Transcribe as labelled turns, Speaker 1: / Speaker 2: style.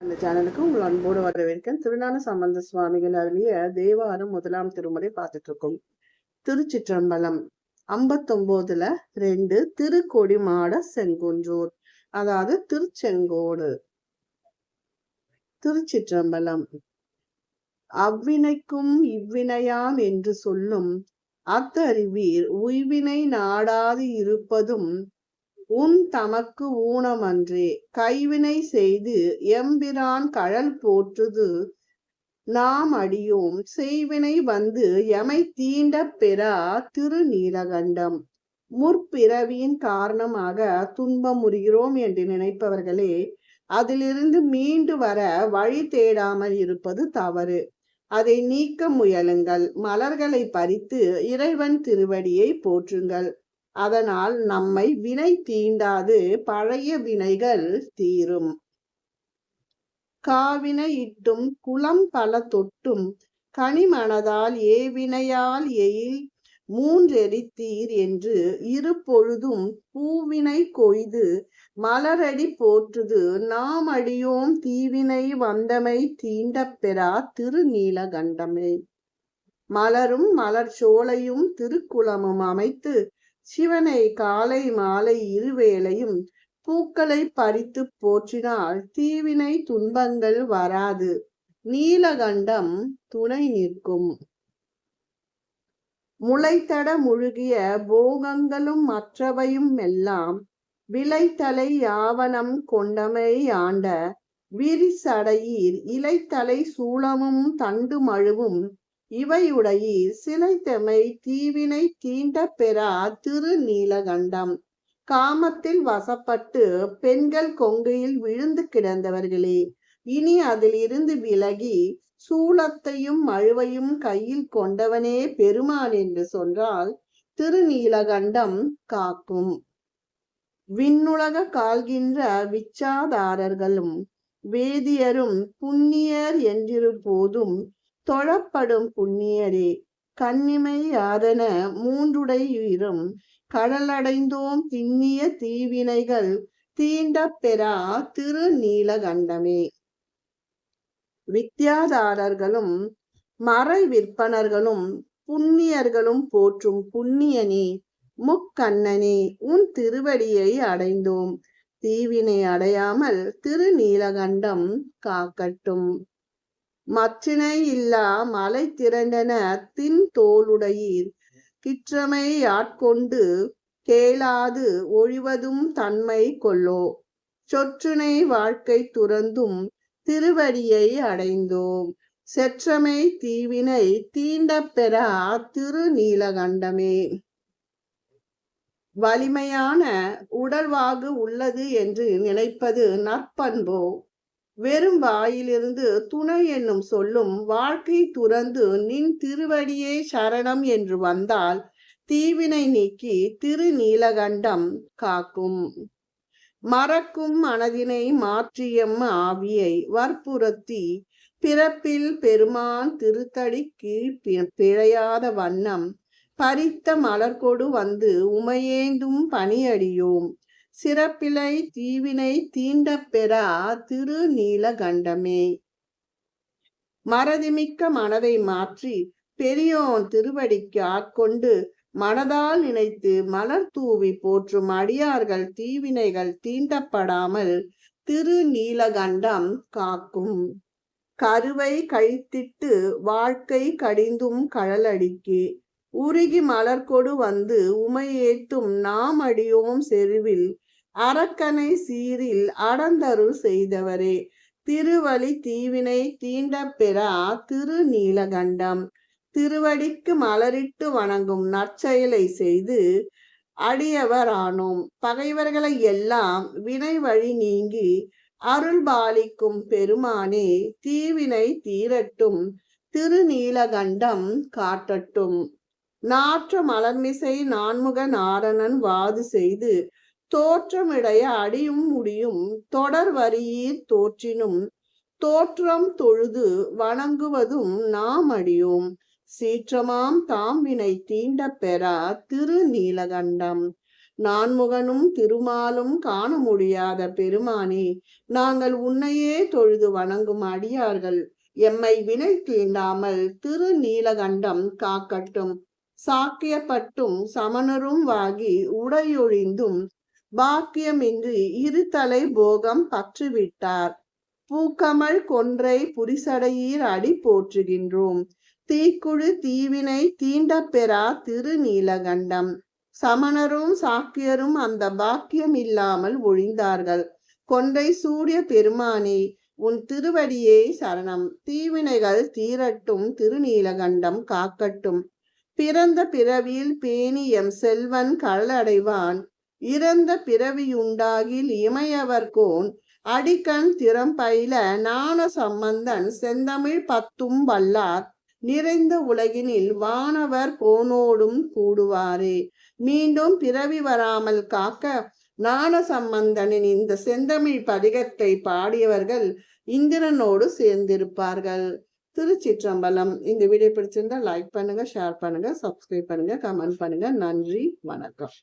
Speaker 1: அந்த சேனலுக்கு உங்கள் அன்போடு வரவேற்கேன் திருநான சம்பந்த சுவாமிகள் அருளிய தேவாரம் முதலாம் திருமுறை பார்த்துட்டு இருக்கோம் திருச்சிற்றம்பலம் ஐம்பத்தொம்போதுல ரெண்டு திருக்கொடி மாட செங்குன்றூர் அதாவது திருச்செங்கோடு. திருச்சிற்றம்பலம் அவ்வினைக்கும் இவ்வினையாம் என்று சொல்லும் அத்தறிவீர் உய்வினை நாடாது இருப்பதும் உன் தமக்கு ஊனமன்றே. கைவினை செய்து எம்பிரான் கழல் போற்றுது. நாம் அடியோம். செய்வினை வந்து எமை தீண்ட பெறா திருநீலகண்டம். முற்பிறவியின் காரணமாக துன்பமுறுகிறோம் என்று நினைப்பவர்களே அதிலிருந்து மீண்டு வர வழி தேடாமல் இருப்பது தவறு. அதை நீக்க முயலுங்கள். மலர்களை பறித்து இறைவன் திருவடியை போற்றுங்கள். அதனால் நம்மை வினை தீண்டாது பழைய வினைகள் தீரும். காவினை இட்டும் குளம் பல தொட்டும் கனிமனதால் ஏவினையால் எயில் மூன்றெரித்தீர் என்று இரு பொழுதும் பூவினை கொய்து மலரடி போற்றுது நாம் அடியோம் தீவினை வந்தமை தீண்டப் பெறா திருநீலகண்டமே. மலரும் மலர் சோலையும் திருக்குளமும் அமைத்து சிவனை காலை மாலை இருவேளையும் பூக்களை பறித்து போற்றினால் தீவினை துன்பங்கள் வராது. நீலகண்டம் துணை நிற்கும். முளைத்தட முழுகிய போகங்களும் மற்றவையும் எல்லாம் விளைத்தலை யாவனம் கொண்டமை ஆண்ட விரிசடையீர். இலைத்தலை சூளமும் தண்டு மழுவும் இவையுடையீர் சிலைத்தமை தீவினை தீண்ட பெறா திருநீலகண்டம். காமத்தில் வசப்பட்டு பெண்கள் கொங்கையில் விழுந்து கிடந்தவர்களே இனி அதிலிருந்து விலகி சூளத்தையும் மழுவையும் கையில் கொண்டவனே பெருமான் என்று சொன்னால் திருநீலகண்டம் காக்கும். விண்ணுலக கால்கின்ற விச்சாதாரர்களும் வேதியரும் புண்ணியர் என்றிரு போதும் தொழப்படும் புண்ணியரே கண்ணிமை யாதன மூன்றுடையீரும் கடலடைந்தோம் திண்ணிய தீவினைகள் தீண்ட பெறா திருநீலகண்டமே வித்தியாதாரர்களும் மறை விற்பனர்களும் புண்ணியர்களும் போற்றும் புண்ணியனே முக்கண்ணனே உன் திருவடியை அடைந்தோம். தீவினை அடையாமல் திருநீலகண்டம் காக்கட்டும். மற்றினை இல்லா மலை திரண்டன தின் தோளுடையீர். கிற்றமை ஆட்கொண்டு கேளாது ஒழிவதும் தன்மை கொள்ளோ. சொற்றுனை வாழ்க்கை துறந்தும் திருவடியை அடைந்தோம் செற்றமை தீவினை தீண்ட பெறா திருநீலகண்டமே வலிமையான உடல்வாகு உள்ளது என்று நினைப்பது நற்பண்போ. வெறும் வாயிலிருந்து துணை என்னும் சொல்லும் வாழ்க்கை துறந்து நின் திருவடியே சரணம் என்று வந்தால் தீவினை நீக்கி திருநீலகண்டம் காக்கும். மறக்கும் மனதினை மாற்றியம் ஆவியை வற்புறுத்தி பிறப்பில் பெருமான் திருத்தடி கீழ் பிழையாத வண்ணம் பறித்த மலர்கொடு வந்து உமையேந்தும் பணியடியோம். சிறப்பிலை தீவினை தீண்ட பெறா திருநீலகண்டமே. மறதிமிக்க மனதை மாற்றி பெரியோன் திருவடிக்கு ஆட்கொண்டு மனதால் நினைத்து மலர் தூவி போற்றும் அடியார்கள் தீவினைகள் தீண்டப்படாமல் திருநீலகண்டம் காக்கும். கருவை கழித்திட்டு வாழ்க்கை கடிந்தும் கழலடிக்கு. உருகி மலர்கொடு வந்து உமையேத்தும் நாம் அடியோம் செருவில் அரக்கனை சீரில் அடந்தருள் செய்தவரே. திருவழி தீவினை தீண்ட பெறா திருநீலகண்டம். திருவடிக்கு மலரிட்டு வணங்கும் நற்செயலை செய்து அடியவரானோம். பகைவர்களை எல்லாம் வினை வழி நீங்கி அருள் பாலிக்கும் பெருமானே தீவினை தீரட்டும் திருநீலகண்டம் காட்டட்டும். நாற்ற மலர்மிசை நான்முக நாரணன் வாது செய்து தோற்றமிடைய அடியும் முடியும் தொடர் வரியீர் தோற்றினும் தோற்றம் தொழுது வணங்குவதும் நாம் அடியோம். சீற்றமாம் தாம் வினை தீண்ட பெறா திரு நீலகண்டம். நான்முகனும் திருமாலும் காண முடியாத பெருமானே நாங்கள் உன்னையே தொழுது வணங்கும் அடியார்கள். எம்மை வினை தீண்டாமல் திரு நீலகண்டம் காக்கட்டும். சாக்கியப்பட்டும் சமணரும் வாகி உடையொழிந்தும் பாக்கியமின்றி இருதலை போகம் பற்றுவிட்டார். பூக்கமல் கொன்றை புரிசடையீர் அடி போற்றுகின்றோம். தீக்குழு தீவினை தீண்டப்பெறா திருநீலகண்டம். சமணரும் சாக்கியரும் அந்த பாக்கியம் இல்லாமல் ஒழிந்தார்கள். கொன்றை சூரிய பெருமானே உன் திருவடியே சரணம். தீவினைகள் தீரட்டும் திருநீலகண்டம் காக்கட்டும். பிறந்த பிறவியில் பேணி எம் செல்வன் கள்ளடைவான். இறந்த பிறவியுண்டாகில் இமையவர்கோன் அடிக்கண் திறம்பயில ஞான சம்பந்தன் செந்தமிழ் பத்தும் வல்லார் நிறைந்த உலகினில் வானவர் கோனோடும் கூடுவாரே. மீண்டும் பிறவி வராமல் காக்க ஞான சம்பந்தனின் இந்த செந்தமிழ் பதிகத்தை பாடியவர்கள் இந்திரனோடு சேர்ந்திருப்பார்கள். திருச்சிற்றம்பலம். இந்த வீடியோ பிடிச்சிருந்தா லைக் பண்ணுங்க ஷேர் பண்ணுங்க சப்ஸ்கிரைப் பண்ணுங்க கமெண்ட் பண்ணுங்க. நன்றி வணக்கம்.